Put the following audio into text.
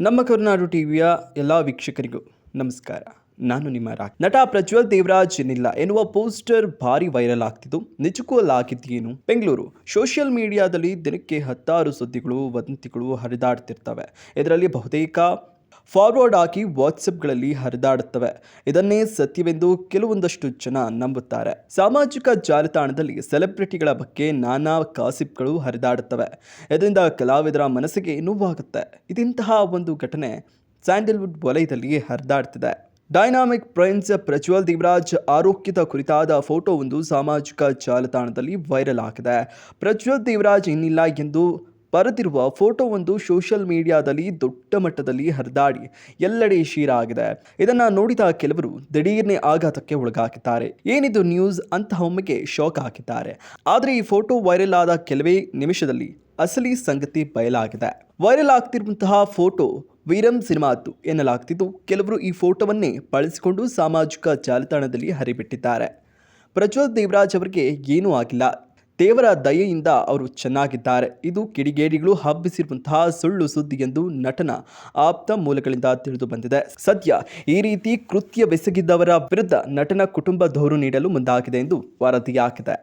ನಮ್ಮ ಕರುನಾಡು ಟಿವಿಯ ಎಲ್ಲ ವೀಕ್ಷಕರಿಗೂ ನಮಸ್ಕಾರ. ನಾನು ನಿಮ್ಮ ರಾಕ್ ನಟ ಪ್ರಜ್ವಲ್ ದೇವರಾಜ್ ಏನಿಲ್ಲ ಎನ್ನುವ ಪೋಸ್ಟರ್ ಭಾರಿ ವೈರಲ್ ಆಗ್ತಿದ್ದು. ನಿಜಕ್ಕೂ ಅಲ್ಲಾಗಿದ್ದೇನು ಬೆಂಗಳೂರು. ಸೋಷಿಯಲ್ ಮೀಡಿಯಾದಲ್ಲಿ ದಿನಕ್ಕೆ ಹತ್ತಾರು ಸುದ್ದಿಗಳು, ವದಂತಿಗಳು ಹರಿದಾಡ್ತಿರ್ತವೆ. ಇದರಲ್ಲಿ ಬಹುತೇಕ ಫಾರ್ವರ್ಡ್ ಆಗಿ ವಾಟ್ಸಪ್ಗಳಲ್ಲಿ ಹರಿದಾಡುತ್ತವೆ. ಇದನ್ನೇ ಸತ್ಯವೆಂದು ಕೆಲವೊಂದಷ್ಟು ಜನ ನಂಬುತ್ತಾರೆ. ಸಾಮಾಜಿಕ ಜಾಲತಾಣದಲ್ಲಿ ಸೆಲೆಬ್ರಿಟಿಗಳ ಬಗ್ಗೆ ನಾನಾ ಕಾಸಿಪ್ಗಳು ಹರಿದಾಡುತ್ತವೆ. ಇದರಿಂದ ಕಲಾವಿದರ ಮನಸ್ಸಿಗೆ ನೋವಾಗುತ್ತೆ. ಇದಿಂತಹ ಒಂದು ಘಟನೆ ಸ್ಯಾಂಡಲ್ವುಡ್ ವಲಯದಲ್ಲಿ ಹರಿದಾಡ್ತಿದೆ. ಡೈನಾಮಿಕ್ ಪ್ರಿನ್ಸ್ ಪ್ರಜ್ವಲ್ ದೇವರಾಜ್ ಆರೋಗ್ಯದ ಕುರಿತಾದ ಫೋಟೋ ಒಂದು ಸಾಮಾಜಿಕ ಜಾಲತಾಣದಲ್ಲಿ ವೈರಲ್ ಆಗಿದೆ. ಪ್ರಜ್ವಲ್ ದೇವರಾಜ್ ಇನ್ನಿಲ್ಲ ಎಂದು ಬರೆದಿರುವ ಫೋಟೋ ಒಂದು ಸೋಷಿಯಲ್ ಮೀಡಿಯಾದಲ್ಲಿ ದೊಡ್ಡ ಮಟ್ಟದಲ್ಲಿ ಹರಿದಾಡಿ ಎಲ್ಲೆಡೆ ಶೀರ ಆಗಿದೆ. ಇದನ್ನ ನೋಡಿದ ಕೆಲವರು ದಿಢೀರ್ನೆ ಆಘಾತಕ್ಕೆ ಒಳಗಾಗಿದ್ದಾರೆ. ಏನಿದು ನ್ಯೂಸ್ ಅಂತ ಒಮ್ಮೆಗೆ ಶಾಕ್ ಹಾಕಿದ್ದಾರೆ. ಆದರೆ ಈ ಫೋಟೋ ವೈರಲ್ ಆದ ಕೆಲವೇ ನಿಮಿಷದಲ್ಲಿ ಅಸಲಿ ಸಂಗತಿ ಬಯಲಾಗಿದೆ. ವೈರಲ್ ಆಗ್ತಿರುವಂತಹ ಫೋಟೋ ವೀರಂ ಸಿನಿಮಾದ್ದು ಎನ್ನಲಾಗ್ತಿದ್ದು ಕೆಲವರು ಈ ಫೋಟೋವನ್ನೇ ಬಳಸಿಕೊಂಡು ಸಾಮಾಜಿಕ ಜಾಲತಾಣದಲ್ಲಿ ಹರಿಬಿಟ್ಟಿದ್ದಾರೆ. ಪ್ರಜ್ವಲ್ ದೇವರಾಜ್ ಅವರಿಗೆ ಏನೂ ಆಗಿಲ್ಲ. ದೇವರ ದಯೆಯಿಂದ ಅವರು ಚೆನ್ನಾಗಿದ್ದಾರೆ. ಇದು ಕಿಡಿಗೇಡಿಗಳು ಹಬ್ಬಿಸಿರುವಂತಹ ಸುಳ್ಳು ಸುದ್ದಿ ಎಂದು ನಟನ ಆಪ್ತ ಮೂಲಗಳಿಂದ ತಿಳಿದು ಬಂದಿದೆ. ಸದ್ಯ ಈ ರೀತಿ ಕೃತ್ಯವೆಸಗಿದ್ದವರ ವಿರುದ್ಧ ನಟನ ಕುಟುಂಬ ದೂರು ನೀಡಲು ಮುಂದಾಗಿದೆ ಎಂದು ವರದಿಯಾಗಿದೆ.